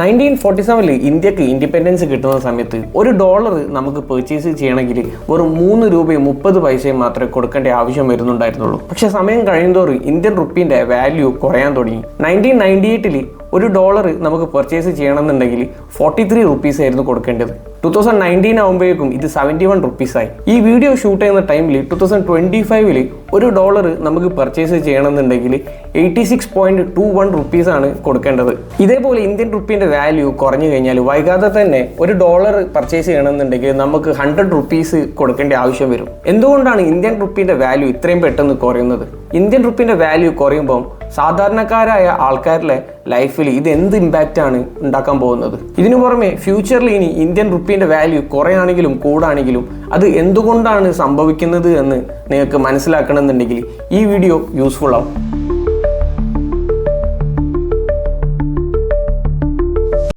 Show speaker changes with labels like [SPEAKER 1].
[SPEAKER 1] Nineteen forty സെവനിൽ ഇന്ത്യയ്ക്ക് independence കിട്ടുന്ന സമയത്ത് ഒരു ഡോളർ നമുക്ക് പെർച്ചേസ് ചെയ്യണമെങ്കിൽ വെറും മൂന്ന് രൂപയും മുപ്പത് പൈസയും മാത്രമേ കൊടുക്കേണ്ട ആവശ്യം വരുന്നുണ്ടായിരുന്നുള്ളൂ. പക്ഷെ സമയം കഴിയുന്നതോറും ഇന്ത്യൻ റുപ്പീന്റെ വാല്യൂ കുറയാൻ തുടങ്ങി. നയന്റീൻ നയന്റി എയ്റ്റിൽ ഒരു ഡോളർ നമുക്ക് പെർച്ചേസ് ചെയ്യണമെന്നുണ്ടെങ്കിൽ ഫോർട്ടി ത്രീ റുപ്പീസ് ആയിരുന്നു കൊടുക്കേണ്ടത്. ടു തൗസൻഡ് നയന്റീൻ ആകുമ്പോഴേക്കും ഇത് സെവന്റി വൺ റുപ്പീസായി ഈ വീഡിയോ ഷൂട്ട് ചെയ്യുന്ന ടൈമിൽ ടു തൗസൻഡ് ട്വന്റി ഫൈവിൽ ഒരു ഡോളർ നമുക്ക് പർച്ചേസ് ചെയ്യണമെന്നുണ്ടെങ്കിൽ eighty six point two one റുപ്പീസാണ് കൊടുക്കേണ്ടത്. ഇതേപോലെ ഇന്ത്യൻ റുപ്പീന്റെ വാല്യൂ കുറഞ്ഞു കഴിഞ്ഞാൽ വൈകാതെ തന്നെ ഒരു ഡോളർ പർച്ചേസ് ചെയ്യണമെന്നുണ്ടെങ്കിൽ നമുക്ക് ഹൺഡ്രഡ് റുപ്പീസ് കൊടുക്കേണ്ട ആവശ്യം വരും. എന്തുകൊണ്ടാണ് ഇന്ത്യൻ റുപ്പീന്റെ വാല്യൂ ഇത്രയും പെട്ടെന്ന് കുറയുന്നത്? ഇന്ത്യൻ റുപ്പീന്റെ വാല്യൂ കുറയുമ്പോൾ സാധാരണക്കാരായ ആൾക്കാരിലെ ലൈഫിൽ ഇത് എന്ത് ഇമ്പാക്റ്റ് ആണ് ഉണ്ടാക്കാൻ പോകുന്നത്? ഇതിനു പുറമെ ഫ്യൂച്ചറിൽ ഇനി ഇന്ത്യൻ റുപ്പീന്റെ വാല്യൂ കുറയാണെങ്കിലും കൂടാണെങ്കിലും അത് എന്തുകൊണ്ടാണ് സംഭവിക്കുന്നത് എന്ന് നിങ്ങൾക്ക് മനസ്സിലാക്കണമെന്നുണ്ടെങ്കിൽ ഈ വീഡിയോ യൂസ്ഫുൾ ആവും.